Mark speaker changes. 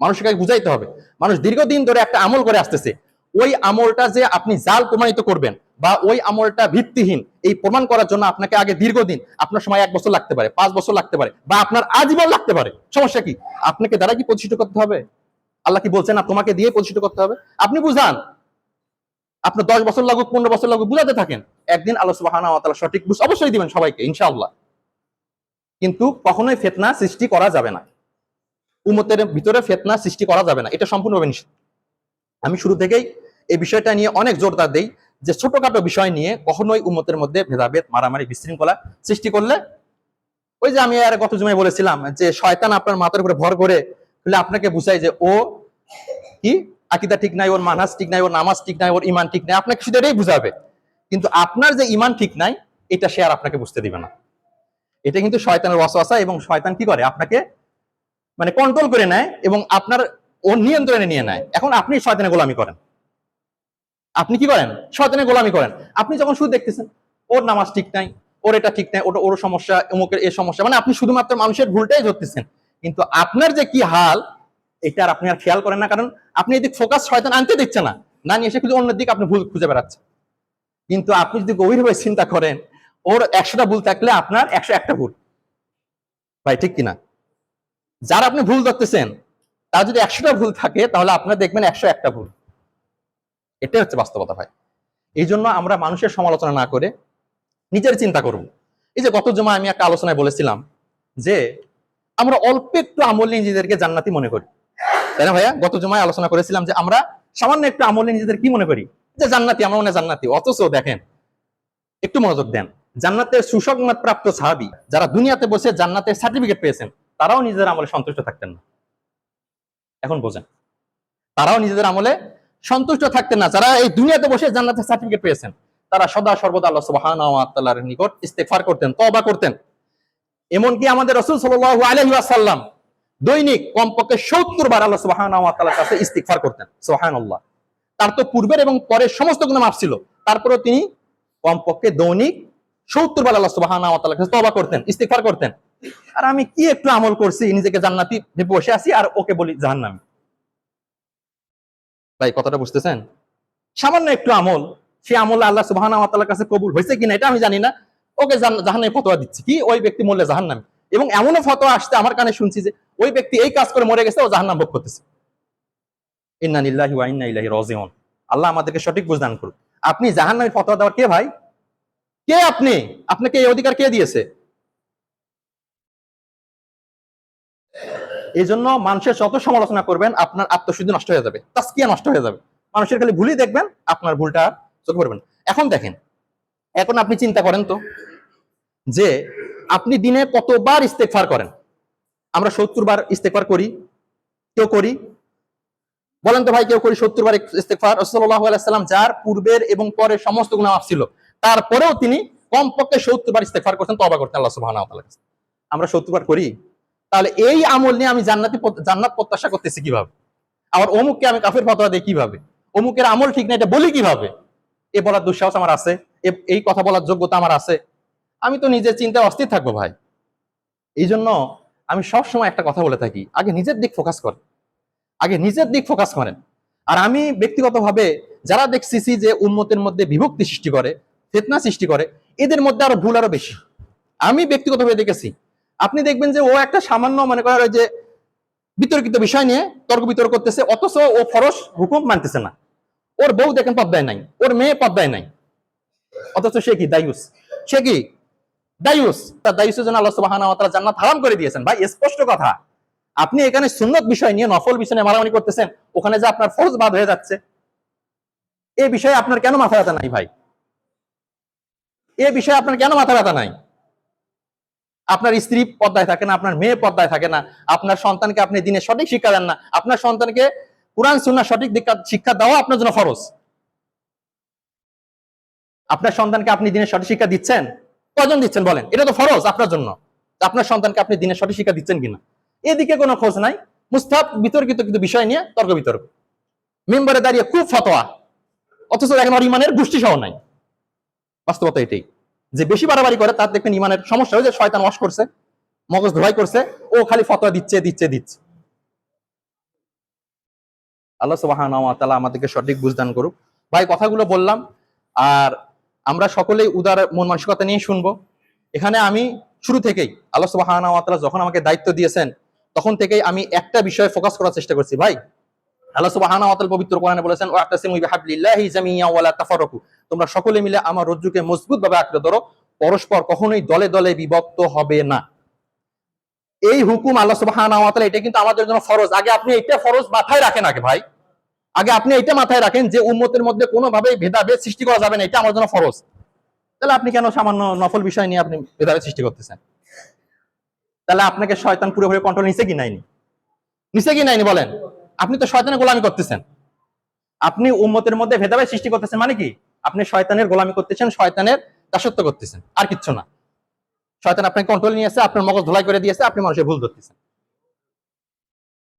Speaker 1: মানুষকে বুঝাইতে হবে। মানুষ দীর্ঘদিন ধরে একটা আমল করে আসতেছে। ওই আমলটা যে আপনি জাল প্রমাণিত করবেন বা ওই আমলটা ভিত্তিহীন, এই প্রমাণ করার জন্য আপনাকে আগে দীর্ঘদিন, আপনার সময় এক বছর লাগতে পারে, পাঁচ বছর লাগতে পারে বা আপনার আজীবন লাগতে পারে। সমস্যা কি? আপনাকে দ্বারা কি প্রতিষ্ঠিত করতে হবে? আল্লাহ কি বলছেন না তোমাকে দিয়ে প্রতিষ্ঠিত করতে হবে? আপনি বুঝান। আপনার দশ বছর লাগুক, পনেরো বছর লাগুক, বুঝাতে থাকেন। একদিন আল্লাহ সুবাহানা সঠিক বুঝ অবশ্যই দিবেন সবাইকে, ইনশাআল্লাহ। কিন্তু কখনোই ফেতনা সৃষ্টি করা যাবে না। উমতের ভিতরে ফেতনা সৃষ্টি করা যাবে না। এটা সম্পূর্ণভাবে নিষেধ আমি শুরু থেকেই এই বিষয়টা নিয়ে অনেক জোরদার দেই যে ছোটখাটো বিষয় নিয়ে কখনোই উম্মতের মধ্যে ভেদাভেদ, মারামারি, বিশৃঙ্খলা সৃষ্টি করলে ওই যে আমি আর গত জমায় বলেছিলাম যে শয়তান আপনার মাথার উপরে ভর করে তাহলে আপনাকে বুঝাই যে ও কি? আকিদা ঠিক নাই, ওর মানহাজ ঠিক নাই, ওর নামাজ ঠিক নাই, ওর ইমান ঠিক নাই, আপনাকে শুধু এটাই বুঝাবে। কিন্তু আপনার যে ইমান ঠিক নাই, এটা সে আর আপনাকে বুঝতে দিবে না। এটা কিন্তু শয়তানের ওয়াসওয়াসা এবং শয়তান কি করে? আপনাকে মানে কন্ট্রোল করে নেয় এবং আপনার ওর নিয়ন্ত্রণে নিয়ে নেয়। এখন আপনি শয়তানের গোলামি করেন। আপনি কি করেন? শয়তানের গোলামি করেন। আপনি যখন শুধু দেখতেছেন, ওর নামাজ ঠিক নাই, ওর এটা ঠিক নাই, ওটা ওর সমস্যা, অমুকের এই সমস্যা মানে আপনি শুধুমাত্র মানুষের ভুলটাই ধরতেছেন। কিন্তু আপনার যে কি হাল, এটা আর আপনি আর খেয়াল করেন না, কারণ আপনি এদিক ফোকাস শয়তান আনতে দিচ্ছে না। না নিয়ে এসে খুঁজে অন্য দিকে আপনি ভুল খুঁজে বেড়াচ্ছেন কিন্তু আপনি যদি গভীরভাবে চিন্তা করেন, ওর একশোটা ভুল থাকলে আপনার একশো একটা ভুল। ভাই, ঠিক কিনা? যার আপনি ভুল ধরতেছেন, তার যদি একশোটা ভুল থাকে, তাহলে আপনার দেখবেন একশো একটা ভুল। এটাই হচ্ছে বাস্তবতা ভাই। এই জন্য আমরা মানুষের সমালোচনা না করে নিজের চিন্তা করব। এই যে গত জমা আমি একটা আলোচনায় বলেছিলাম যে, আমরা অল্প একটু আমল নিজেদেরকে জান্নাতি মনে করি। তাই না ভাইয়া? গত জমায় আলোচনা করেছিলাম যে আমরা সামান্য একটু আমল নিজেদের কি মনে করি? যে জান্নাতি, আমরা মনে জান্নাতি। অথচ দেখেন, একটু মনোযোগ দেন। জান্নাতের সুসংবাদ প্রাপ্ত সাহাবি যারা দুনিয়াতে বসে জান্নাতের সার্টিফিকেট পেয়েছেন তারাও নিজেদের আমলে সন্তুষ্ট থাকতেন না। এখন বোঝেন। তারাও নিজেদের আমলে সন্তুষ্ট থাকতেন না। যারা এই দুনিয়াতে বসে জান্নাতের সার্টিফিকেট পেয়েছেন, তারা সদা সর্বদা আল্লাহ তাআলার নিকট ইস্তেগফার করতেন, তওবা করতেন। এমনকি আমাদের রাসূল সাল্লাল্লাহু আলাইহি ওয়াসাল্লাম দৈনিক কমপক্ষে 70 বার আল্লাহ তাআলার কাছে ইস্তিগফার করতেন, সুবহানাল্লাহ। তার তো পূর্বের এবং পরের সমস্ত গুনাহ মাফ ছিল। তারপরেও তিনি কমপক্ষে দৈনিক 70 বার আল্লাহ তাআলার কাছে তওবা করতেন, ইস্তিগফার করতেন। আর আমি কি একটু আমল করছি, নিজেকে জান্নাতি বসে আছি আর ওকে বলি জাহান্নামী। ভাই, কথাটা বুঝতেছেন? সামান্য একটু আমল। সে আমল আল্লাহ সুবহানাহু ওয়া তাআলার কাছে কবুল হয়েছে কিনা এটা আমি জানি না। ওকে জাহান্নামে ফতোয়া দিচ্ছি। কি? ওই ব্যক্তি মরলে জাহান্নামী। এবং এমনও ফতোয়া আসতে আমার কানে শুনছি যে ওই ব্যক্তি এই কাজ করে মরে গেছে, ও জাহান্নাম ভোগ করতেছে। ইন্না লিল্লাহি ওয়া ইন্না ইলাইহি রাজিউন। আল্লাহ আমাদেরকে সঠিক বুঝদান করুন আপনি জাহান্নামী ফতোয়া দেওয়ার কে ভাই? কে আপনি? আপনাকে এই অধিকার কে দিয়েছে? এই জন্য মানুষের যত সমালোচনা করবেন, আপনার আত্মশুদ্ধি নষ্ট হয়ে যাবে তাস্কিয়া নষ্ট হয়ে যাবে। মানুষের খালি ভুলই দেখবেন, আপনার ভুলটা চোখে পড়বেন এখন দেখেন, এখন আপনি চিন্তা করেন তো, যে আপনি দিনে কতবার ইস্তেকফার করেন? আমরা সত্তর বার ইস্তেকফার করি, কেউ করি? বলেন তো ভাই, কেউ করি সত্তর বার ইস্তেকফার রসল্লাহ আলাইসাল্লাম যার পূর্বের এবং পরের সমস্ত গুণা মাফ ছিল, তারপরেও তিনি কমপক্ষে সত্তর বার ইস্তেকফার করতেন তবা করতেন আল্লাহ সুবাহ আমরা সত্তর বার করি তাহলে এই আমল নিয়ে আমি জান্নাতি জান্নাত প্রত্যাশা করতেছি কীভাবে? আবার অমুককে আমি কাফের ফতোয়া দিই কীভাবে? অমুকের আমল ঠিক না, এটা বলি কীভাবে? এ বলার দুঃসাহস আমার আছে এই কথা বলার যোগ্যতা আমার আছে। আমি তো নিজের চিন্তায় অস্থির থাকব ভাই। এই জন্য আমি সবসময় একটা কথা বলে থাকি, আগে নিজের দিক ফোকাস করেন। আগে নিজের দিক ফোকাস করেন। আর আমি ব্যক্তিগতভাবে যারা দেখতেছি যে উন্মতের মধ্যে বিভক্তি সৃষ্টি করে, ফেতনা সৃষ্টি করে, এদের মধ্যে আরও ভুল আরও বেশি। আমি ব্যক্তিগতভাবে দেখেছি আপনি দেখবেন যে ও একটা সামান্য মনে ওই যে বিতর্কিত বিষয় নিয়ে তর্ক বিতর্ক করতেছে, অথচ ও ফরস হুকুম মানতেছে না। ওর বউ দেখেন পদ্মায় নাই, ওর মেয়ে পদ্মায় নাই। অথচ সে কি? দায়ুস। সে কি? দায়ুস। তার দায়ুসের জন্য আল্লাহ ওয়া জান্নাত হারাম করে দিয়েছেন। ভাই, স্পষ্ট কথা। আপনি এখানে সুন্নত বিষয় নিয়ে নফল বিষয় নিয়ে মারামারি করতেছেন, ওখানে যে আপনার ফরজ বাদ হয়ে যাচ্ছে। এ বিষয়ে আপনার কেন মাথা ব্যথা নাই ভাই? এ বিষয়ে আপনার কেন মাথা ব্যথা নাই? আপনার স্ত্রী পদ্মায় থাকে না, আপনার মেয়ে পদ্মায় থাকে না, আপনার সন্তানকে আপনি দিনে সঠিক শিক্ষা দেন না, আপনার সন্তানকে কোরআন সুন্না সঠিক শিক্ষা দেওয়া আপনার জন্য ফরজ। আপনার সন্তানকে আপনি দিনের সঠিক শিক্ষা দিচ্ছেন? কজন দিচ্ছেন বলেন? এটা তো ফরজ আপনার জন্য। আপনার সন্তানকে আপনি দিনের সঠিক শিক্ষা দিচ্ছেন কিনা? এদিকে কোনো খোঁজ নাই। মুস্তাব বিতর্কিত কিন্তু বিষয় নিয়ে তর্ক বিতর্ক। মেম্বারে দাঁড়িয়ে খুব ফতোয়া। অথচ এখন আর ইমানের গোষ্ঠী সহ নাই। বাস্তবতা এটাই। যে বেশি বাড়াবাড়ি করে, তার দেখবেন ইমানের সমস্যা হয়েছে শয়তান ওয়াশ করছে, মগজ ধোয়াই করছে, ও খালি ফতোয়া দিচ্ছে দিচ্ছে দিচ্ছে। আল্লাহ সুবহানাহু ওয়া তাআলা আমাদেরকে সঠিক বুঝদান করুক। ভাই, কথাগুলো বললাম, আর আমরা সকলেই উদার মন মানসিকতা নিয়ে শুনব। এখানে আমি শুরু থেকেই, আল্লাহ সুবহানাহু ওয়া যখন আমাকে দায়িত্ব দিয়েছেন, তখন থেকেই আমি একটা বিষয়ে ফোকাস করার চেষ্টা করছি। ভাই আল্লাহ সুবহানাহু ওয়া তাআলা পবিত্র কোরআনে বলেছেন, ওয়াতাসিমু বিহাবলিল্লাহি জামিয়া ওয়ালা তাফারাকু তোমরা সকলে মিলে আমার রজ্জুকে মজবুতভাবে আঁকড়ে ধরো, পরস্পর কখনোই দলে দলে বিভক্ত হবে না। এই হুকুম আল্লাহ সুবহানাহু ওয়া তাআলা, এটা কিন্তু আমাদের জন্য ফরজ। আগে আপনি এটা ফরজ মাথায় রাখেন আগে ভাই। আগে আপনি এটা মাথায় রাখেন যে উম্মতের মধ্যে কোনোভাবেই ভেদাভেদ সৃষ্টি করা যাবে না, এটা আমার জন্য ফরজ। তাহলে আপনি কেন সামান্য নফল বিষয় নিয়ে আপনি ভেদাভেদ সৃষ্টি করতেছেন? তাহলে আপনাকে শয়তান পুরোপুরি কন্ট্রোল নিছে কি নাইনি নিছে কি নাইনি বলেন? আপনি তো শয়তানের গোলামি করতেছেন। আপনি উম্মতের মধ্যে ভেদাভেদ সৃষ্টি করতেছেন মানে কি? আপনি শয়তানের গোলামি করতেছেন, শয়তানের দাসত্ব করতেছেন, আর কিচ্ছু না। শয়তান আপনাকে কন্ট্রোল নিয়েছে আপনার মগজ ধোলাই করে দিয়েছে, আপনি মানুষের ভুল ধরতেছেন।